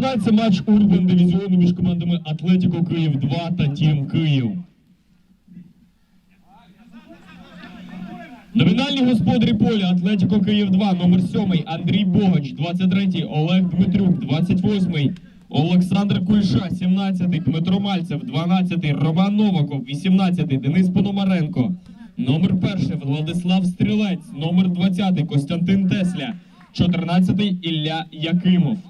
Розпочинається матч Урбан дивізіону між командами Атлетіко Київ 2 та Тім Київ. Номінальні господарі поля Атлетіко Київ 2, номер 7 Андрій Богач, 23 Олег Дмитрюк, 28 Олександр Кульша, 17 Дмитро Мальцев, 12 Роман Новаков, 18 Денис Пономаренко, номер 1 Владислав Стрілець, номер 20 Костянтин Тесля, 14 Ілля Якимов.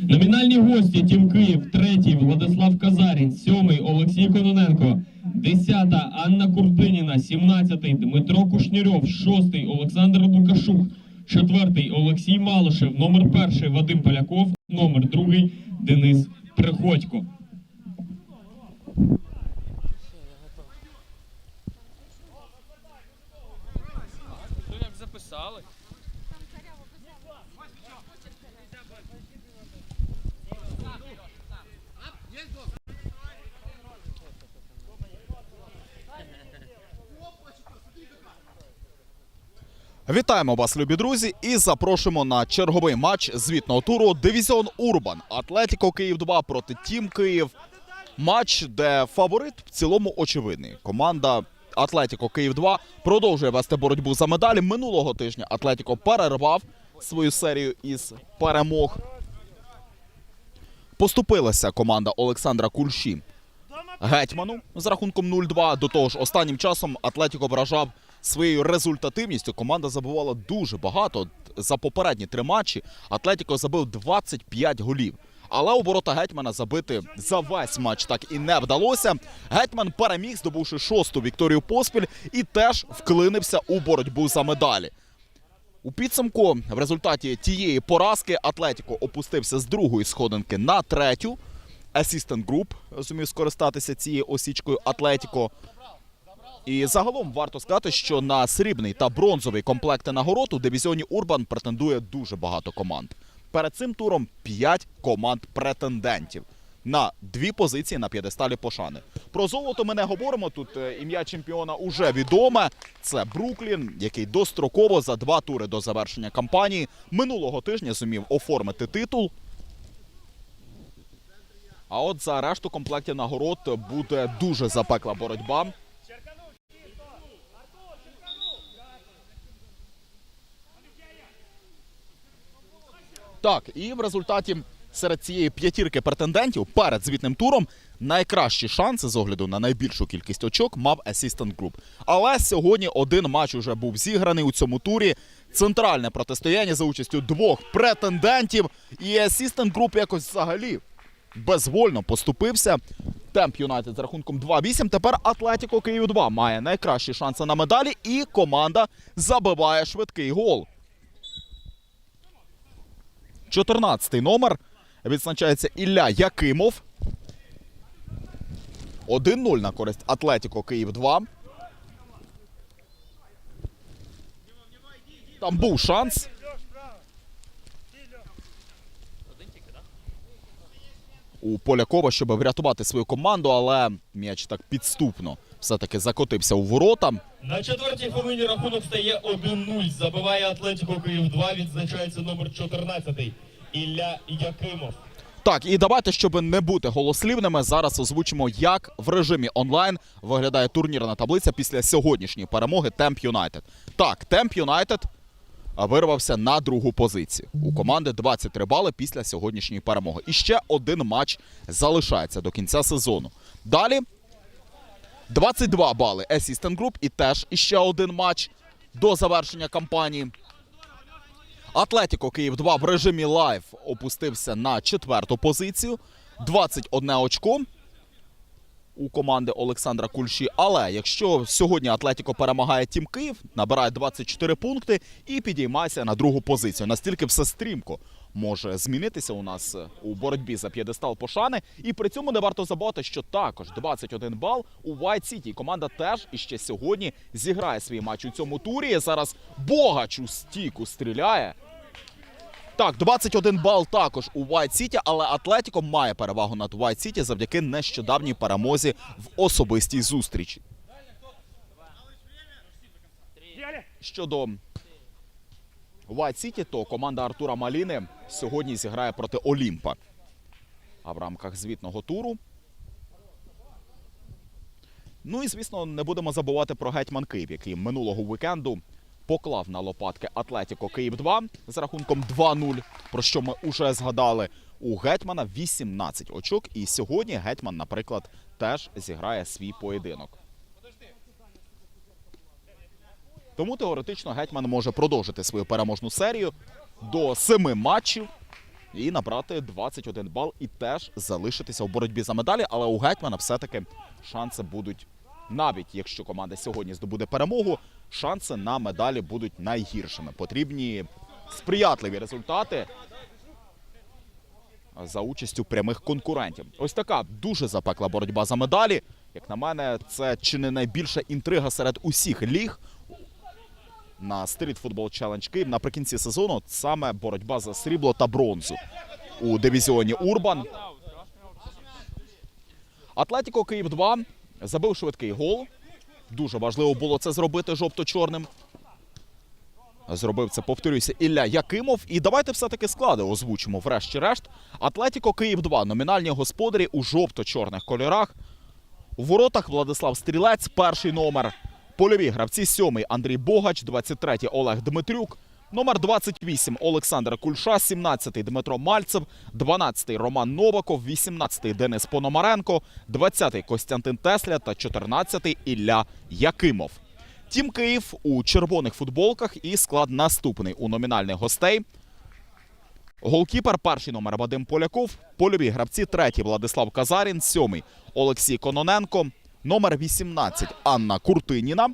Номінальні гості Тім Київ, третій Владислав Казарін, сьомий Олексій Кононенко, десята Анна Куртиніна, сімнадцятий Дмитро Кушнірьов, шостий Олександр Лукашук, четвертий Олексій Малишев, номер перший Вадим Поляков, номер другий Денис Приходько. Ну як записали? Вітаємо вас, любі друзі, і запрошуємо на черговий матч звітного туру Дивізіон Урбан Атлетіко Київ 2 проти Тім Київ. Матч, де фаворит в цілому очевидний. Команда Атлетіко Київ 2 продовжує вести боротьбу за медалі. Минулого тижня Атлетіко перервав свою серію із перемог. Поступилася команда Олександра Кульші гетьману з рахунком 0-2. До того ж, останнім часом Атлетіко вражав своєю результативністю. Команда забувала дуже багато. За попередні три матчі Атлетіко забив 25 голів. Але у ворота гетьмана забити за весь матч так і не вдалося. Гетьман переміг, здобувши шосту вікторію поспіль, і теж вклинився у боротьбу за медалі. У підсумку в результаті тієї поразки Атлетіко опустився з другої сходинки на третю. Assistant Group зумів скористатися цією осічкою Атлетіко. І загалом варто сказати, що на срібний та бронзовий комплекти нагород у дивізіоні Урбан претендує дуже багато команд. Перед цим туром 5 команд претендентів на дві позиції на п'єдесталі пошани. Про золото ми не говоримо. Тут е, ім'я чемпіона уже відоме. Це Бруклін, який достроково за два тури до завершення кампанії минулого тижня зумів оформити титул. А от за решту комплектів нагород буде дуже запекла боротьба. Так, і в результаті серед цієї п'ятірки претендентів перед звітним туром найкращі шанси з огляду на найбільшу кількість очок мав Assistant Group. Але сьогодні один матч уже був зіграний у цьому турі. Центральне протистояння за участю двох претендентів. І Assistant Group якось взагалі безвольно поступився. Темп Юнайтед з рахунком 2-8. Тепер Атлетіко Київ 2 має найкращі шанси на медалі, і команда забиває швидкий гол. 14-й номер відзначається Ілля Якимов. 1-0 на користь Атлетіко Київ 2. Там був шанс. У Полякова, щоб врятувати свою команду, але м'яч так підступно все-таки закотився у ворота. На четвертій хвилині рахунок стає 1-0. Забиває Атлетіко Київ 2. Відзначається номер 14 Ілля Якимов. Так, і давайте, щоб не бути голослівними, зараз озвучимо, як в режимі онлайн виглядає турнірна таблиця після сьогоднішньої перемоги Темп Юнайтед. Так, Темп Юнайтед вирвався на другу позицію. У команди 23 бали після сьогоднішньої перемоги. І ще один матч залишається до кінця сезону. Далі 22 бали Assistant Group і теж іще один матч до завершення кампанії. Атлетіко Київ 2 в режимі лайв опустився на четверту позицію. 21 очко у команди Олександра Кульші. Але якщо сьогодні Атлетіко перемагає Тім Київ, набирає 24 пункти і підіймається на другу позицію. Настільки все стрімко може змінитися у нас е, у боротьбі за п'єдестал пошани. І при цьому не варто забувати, що також 21 бал у White City. Команда теж іще сьогодні зіграє свій матч у цьому турі. Зараз Богач у стійку стріляє. Так, 21 бал також у White City, але Атлетіко має перевагу над White City завдяки нещодавній перемозі в особистій зустрічі. Щодо White City, то команда Артура Маліни сьогодні зіграє проти Олімпа. А в рамках звітного туру. Ну і звісно, не будемо забувати про гетьман Київ, який минулого вікенду поклав на лопатки Атлетіко Київ 2 з рахунком 2-0, про що ми уже згадали. У гетьмана 18 очок, і сьогодні гетьман, наприклад, теж зіграє свій поєдинок. Тому теоретично гетьман може продовжити свою переможну серію до семи матчів і набрати 21 бал і теж залишитися в боротьбі за медалі. Але у гетьмана все-таки шанси будуть, навіть якщо команда сьогодні здобуде перемогу, шанси на медалі будуть найгіршими. Потрібні сприятливі результати за участю прямих конкурентів. Ось така дуже запекла боротьба за медалі. Як на мене, це чи не найбільша інтрига серед усіх ліг на Street Football Challenge Київ наприкінці сезону саме боротьба за срібло та бронзу у дивізіоні Урбан. Атлетіко Київ 2 забив швидкий гол. Дуже важливо було це зробити жовто-чорним. Зробив це, повторюся, Ілля Якимов. І давайте все-таки склади озвучимо врешті-решт. Атлетіко Київ 2 номінальні господарі у жовто-чорних кольорах. У воротах Владислав Стрілець, перший номер. Польові гравці сьомий Андрій Богач, 23-й Олег Дмитрюк, номер 28 Олександр Кульша, 17-й Дмитро Мальцев, 12-й Роман Новаков, 18-й Денис Пономаренко, 20-й Костянтин Тесля та 14-й Ілля Якимов. Тім Київ у червоних футболках і склад наступний у номінальних гостей. Голкіпер перший номер Вадим Поляков. Польові гравці третій Владислав Казарін, сьомий Олексій Кононенко, номер 18 Анна Куртиніна,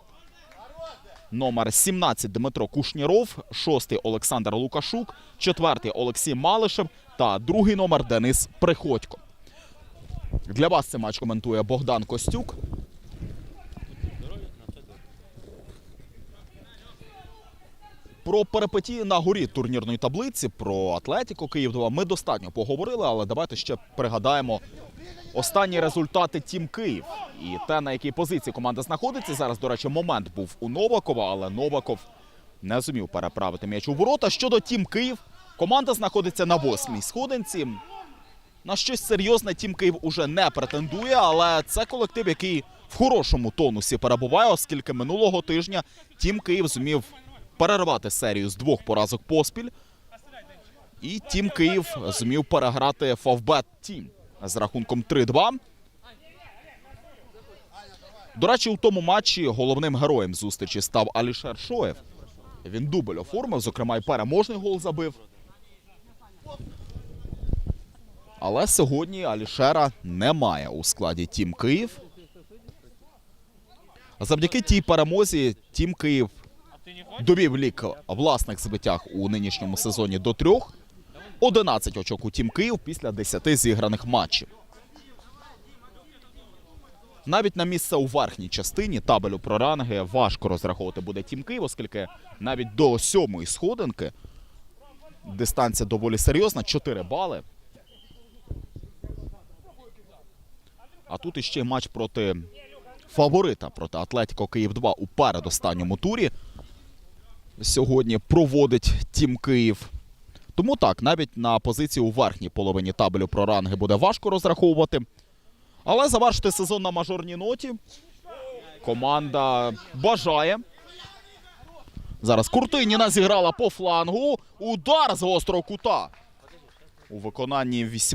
номер 17 Дмитро Кушніров, шостий Олександр Лукашук, четвертий Олексій Малишев та другий номер Денис Приходько. Для вас цей матч коментує Богдан Костюк. Про перипетії на горі турнірної таблиці, про Атлетіко Київ 2 ми достатньо поговорили, але давайте ще пригадаємо останні результати Тім Київ і те, на якій позиції команда знаходиться. Зараз, до речі, момент був у Новакова, але Новаков не зумів переправити м'яч у ворота. Щодо Тім Київ, команда знаходиться на восьмій сходинці. На щось серйозне Тім Київ уже не претендує, але це колектив, який в хорошому тонусі перебуває, оскільки минулого тижня Тім Київ зумів перервати серію з двох поразок поспіль. І Тім Київ зумів переграти Фавбет Тім з рахунком 3-2. До речі, у тому матчі головним героєм зустрічі став Алішер Шоєв. Він дубль оформив, зокрема, й переможний гол забив. Але сьогодні Алішера немає у складі Тім Київ. Завдяки тій перемозі Тім Київ довів лік власних збиттях у нинішньому сезоні до трьох. 11 очок у Тім Київ після 10 зіграних матчів. Навіть на місце у верхній частині табелю про ранги важко розраховувати буде Тім Київ, оскільки навіть до сьомої сходинки дистанція доволі серйозна 4 бали. А тут іще матч проти фаворита проти Атлетіко Київ 2 у передостанньому турі. Сьогодні проводить Тім Київ. Тому так, навіть на позиції у верхній половині табелю про ранги буде важко розраховувати. Але завершити сезон на мажорній ноті. Команда бажає. Зараз Куртиніна зіграла по флангу. Удар з гострого кута. У виконанні 18